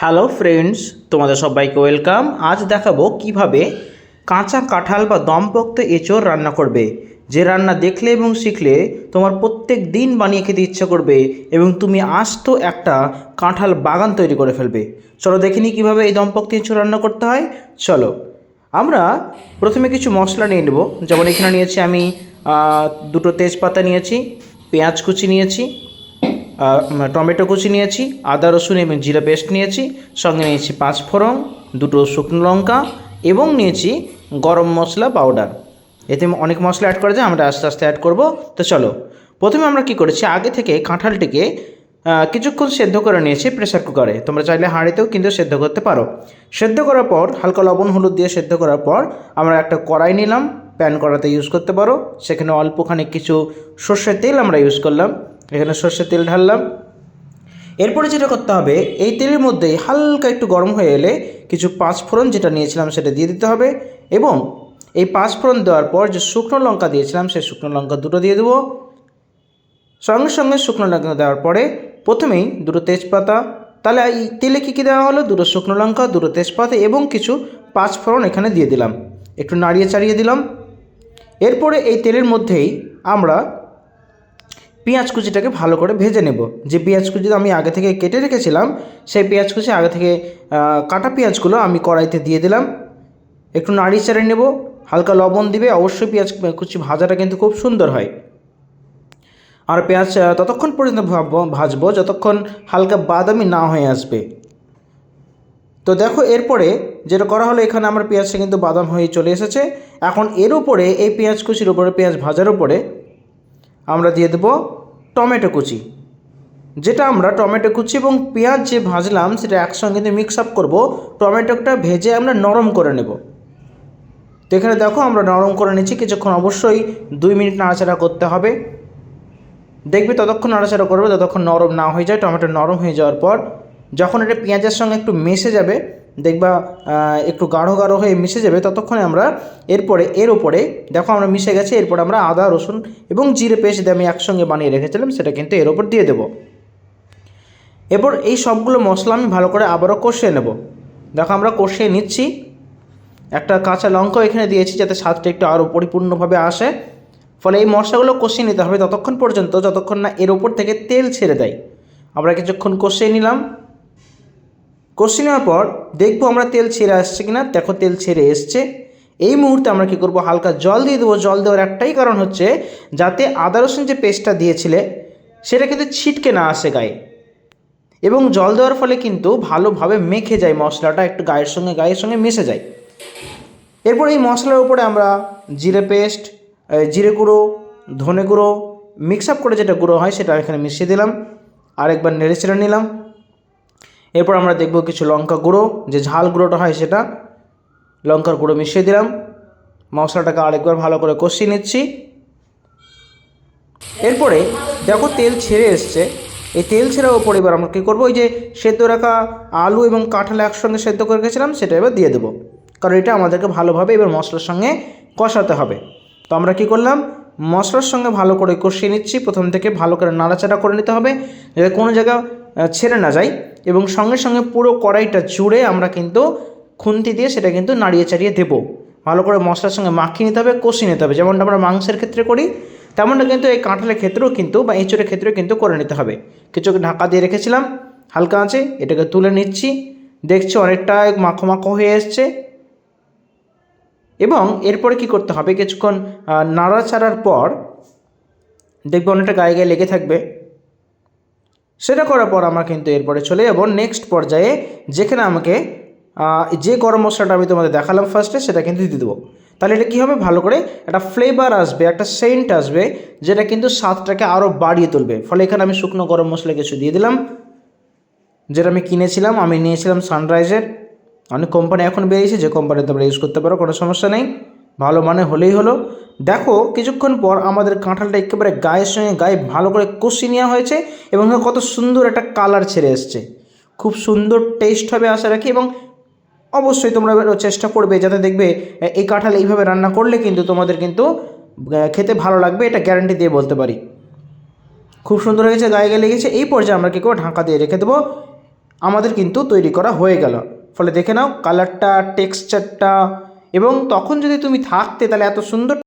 Hello friends তোমাদের সবাইকে welcome আজ দেখাবো কীভাবে কাঁচা কাঁঠাল বা দমপোক্ত এঁচোড় রান্না করবে। যে রান্না দেখলে এবং শিখলে তোমার প্রত্যেক দিন বানিয়ে খেতে ইচ্ছা করবে এবং তুমি আস্ত একটা কাঁঠাল বাগান তৈরি করে ফেলবে। চলো দেখে নিই কীভাবে এই দমপোক্ত এঁচোড় রান্না করতে হয়। চলো, আমরা প্রথমে কিছু মশলা নিয়ে নেব। যেমন এখানে নিয়েছি আমি দুটো তেজপাতা নিয়েছি, পেঁয়াজ কুচি নিয়েছি টমেটো কুচি নিয়েছি, আদা রসুন এবং জিরা পেস্ট নিয়েছি, সঙ্গে নিয়েছি পাঁচ ফোড়ন, দুটো শুকনো লঙ্কা এবং নিয়েছি গরম মশলা পাউডার। এতে অনেক মশলা অ্যাড করা যায়, আমরা আস্তে আস্তে অ্যাড করব। তো চলো, প্রথমে আমরা কি করেছি? আগে থেকে কাঁঠালটিকে কিছুক্ষণ সেদ্ধ করে নিয়েছি প্রেসার কুকারে তোমরা চাইলে হাঁড়িতেও কিন্তু সেদ্ধ করতে পারো। সেদ্ধ করার পর, হালকা লবণ, হলুদ দিয়ে সেদ্ধ করার পর, আমরা একটা কড়াই নিলাম প্যান কড়াতে ইউজ করতে পারো। সেখানে অল্পখানি কিছু সর্ষের তেল আমরা ইউজ করলাম। এখানে সর্ষের তেল ঢাললাম। এরপরে যেটা করতে হবে, এই তেলের মধ্যে হালকা একটু গরম হয়ে এলে কিছু পাঁচ ফোড়ন যেটা নিয়েছিলাম সেটা দিয়ে দিতে হবে এবং এই পাঁচ ফোড়ন দেওয়ার পর যে শুকনো লঙ্কা দিয়েছিলাম, সেই শুকনো লঙ্কা দুটো দিয়ে দেবো। সঙ্গে সঙ্গে শুকনো লঙ্কা দেওয়ার পরে প্রথমেই দুটো তেজপাতা, তাহলে এই তেলে কী কী দেওয়া হলো? দুটো শুকনো লঙ্কা, দুটো তেজপাতা এবং কিছু পাঁচ ফোড়ন এখানে দিয়ে দিলাম। একটু নাড়িয়ে চাড়িয়ে দিলাম। এরপরে এই তেলের মধ্যেই আমরা পেঁয়াজ কুচিটাকে ভালো করে ভেজে নেব। যে পেঁয়াজ কুচি আমি আগে থেকে কেটে রেখেছিলাম, সেই পেঁয়াজ কুচি আগে থেকে কাটা পেঁয়াজগুলো আমি কড়াইতে দিয়ে দিলাম। একটু নাড়ি চাড়িয়ে নেব, হালকা লবণ দিবে, অবশ্যই পেঁয়াজ কুচি ভাজাটা কিন্তু খুব সুন্দর হয়। আর পেঁয়াজ ততক্ষণ পর্যন্ত ভাজবো যতক্ষণ হালকা বাদামি না হয়ে আসবে। তো দেখো এরপরে যেটা করা হলো, এখানে আমার পেঁয়াজটা কিন্তু বাদাম হয়ে চলে এসেছে। এখন এর উপরে, এই পেঁয়াজ কুচির উপরে, পেঁয়াজ ভাজার উপরে আমরা দিয়ে দেবো টমেটো কুচি। যেটা আমরা টমেটো কুচি এবং পেঁয়াজ যে ভাজলাম, সেটা একসঙ্গে মিক্স আপ করব। টমেটোটা ভেজে আমরা নরম করে নেব। তো এখানে দেখো আমরা নরম করে নিচ্ছি, কিছুক্ষণ অবশ্যই দুই মিনিট নাড়াচাড়া করতে হবে। দেখবে ততক্ষণ নাড়াচাড়া করবে ততক্ষণ নরম না হয়ে যায়, টমেটো নরম হয়ে যাওয়ার পর যখন এটা পেঁয়াজের সঙ্গে একটু মিশে যাবে দেখবা একটু গাঢ় গাঢ় হয়ে মিশে যাবে, ততক্ষণে আমরা এরপরে, এর ওপরে দেখো আমরা মিশে গেছে, এরপর আমরা আদা, রসুন এবং জিরে পেস্ট আমি একসঙ্গে বানিয়ে রেখেছিলাম, সেটা কিন্তু এর ওপর দিয়ে দেবো। এরপর এই সবগুলো মশলা আমি ভালো করে আবারও কষিয়ে নেব। দেখো আমরা কষিয়ে নিচ্ছি। একটা কাঁচা লঙ্কাও এখানে দিয়েছি, যাতে স্বাদটা একটু আরও পরিপূর্ণভাবে আসে। ফলে এই মশলাগুলো কষিয়ে নিতে হবে ততক্ষণ পর্যন্ত, যতক্ষণ না এর ওপর থেকে তেল ছেড়ে দেয়। আমরা কিছুক্ষণ কষিয়ে নিলাম। কষিয়ে নেওয়ার পর দেখব আমরা তেল ছেড়ে আসছে কিনা। দেখো তেল ছেড়ে এসছে। এই মুহূর্তে আমরা কি করব? হালকা জল দিয়ে দেবো। জল দেওয়ার একটাই কারণ হচ্ছে যাতে আদা রসুন যে পেস্টটা দিয়েছিলে, সেটা কিন্তু ছিটকে না আসে গায়ে। এবং জল দেওয়ার ফলে কিন্তু ভালোভাবে মেখে যায় মশলাটা, একটু গায়ের সঙ্গে গায়ের সঙ্গে মিশে যায়। এরপর এই মশলার উপরে আমরা জিরে পেস্ট জিরে গুঁড়ো, ধনে গুঁড়ো মিক্স আপ করে যেটা গুঁড়ো হয় সেটা এখানে মিশিয়ে দিলাম। আরেকবার নেড়ে চেড়ে নিলাম। এরপর আমরা দেখব কিছু লঙ্কা গুঁড়ো, যে ঝাল গুঁড়োটা হয় সেটা লঙ্কার গুঁড়ো মিশিয়ে দিলাম। মশলাটাকে আরেকবার ভালো করে কষিয়ে নিচ্ছি। এরপরে দেখো তেল ছেড়ে এসছে। এই তেল ছেড়ার ওপর এবার আমরা কী করব? ওই যে সেদ্ধ রাখা আলু এবং কাঁঠাল একসঙ্গে সেদ্ধ করে রেখেছিলাম, সেটা এবার দিয়ে দেবো। কারণ এটা আমাদেরকে ভালোভাবে এবার মশলার সঙ্গে কষাতে হবে। তো আমরা কি করলাম? মশলার সঙ্গে ভালো করে কষিয়ে নিচ্ছি। প্রথম থেকে ভালো করে নাড়াচাড়া করে নিতে হবে। যাতে কোনো জায়গা ছেড়ে না যায়। এবং সঙ্গে সঙ্গে পুরো কড়াইটা জুড়ে আমরা কিন্তু খুন্তি দিয়ে সেটা কিন্তু নাড়িয়ে চাড়িয়ে দেবো। ভালো করে মশলার সঙ্গে মাখিয়ে নিতে হবে, কষিয়ে নিতে হবে। যেমনটা আমরা মাংসের ক্ষেত্রে করি, তেমনটা কিন্তু এই কাঁঠালের ক্ষেত্রেও কিন্তু বা এঁচড়ের ক্ষেত্রেও কিন্তু করে নিতে হবে। কিছু ঢাকা দিয়ে রেখেছিলাম, হালকা আছে এটাকে তুলে নিচ্ছি। দেখছি অনেকটা মাখো মাখো হয়ে এসছে। এবং এরপরে কি করতে হবে? কিছুক্ষণ নাড়াচাড়ার পর দেখবে অনেকটা গায়ে গায়ে লেগে থাকবে। সেটা করার পর আমরা কিন্তু এরপরে চলে যাব নেক্সট পর্যায়ে, যেখানে আমাকে যে গরম মশলাটা আমি তোমাদের দেখালাম ফার্স্টে সেটা কিন্তু দিয়ে দেবো। তাহলে এটা কী হবে? ভালো করে একটা ফ্লেভার আসবে, একটা সেন্ট আসবে, যেটা কিন্তু স্বাদটাকে আরও বাড়িয়ে তুলবে। ফলে এখানে আমি শুকনো গরম মশলা কিছু দিয়ে দিলাম, যেটা আমি কিনেছিলাম, আমি নিয়েছিলাম সানরাইজের অনেক কোম্পানি এখন বেরিয়েছে, যে কোম্পানি তোমরা ইউজ করতে পারো, কোনো সমস্যা নেই। ভালো মানে হলেই হলো। দেখো, কিছুক্ষণ পর আমাদের কাঁঠালটা একেবারে গায়ের সঙ্গে গায়ে ভালো করে কষিয়ে নেওয়া হয়েছে এবং কত সুন্দর একটা কালার ছেড়ে এসছে। খুব সুন্দর টেস্ট হবে আশা রাখি এবং অবশ্যই তোমরা চেষ্টা করবে যাতে দেখবে এই কাঁঠাল এইভাবে রান্না করলে কিন্তু তোমাদের কিন্তু খেতে ভালো লাগবে, এটা গ্যারান্টি দিয়ে বলতে পারি। খুব সুন্দর হয়েছে গায়ে গায়ে লেগেছে। এই পর্যায়ে আমরা কী করব? ঢাকা দিয়ে রেখে দেবো। আমাদের কিন্তু তৈরি করা হয়ে গেল। ফলে দেখে নাও কালারটা টেক্সচারটা এবং তখন যদি তুমি থাকতে তাহলে এত সুন্দর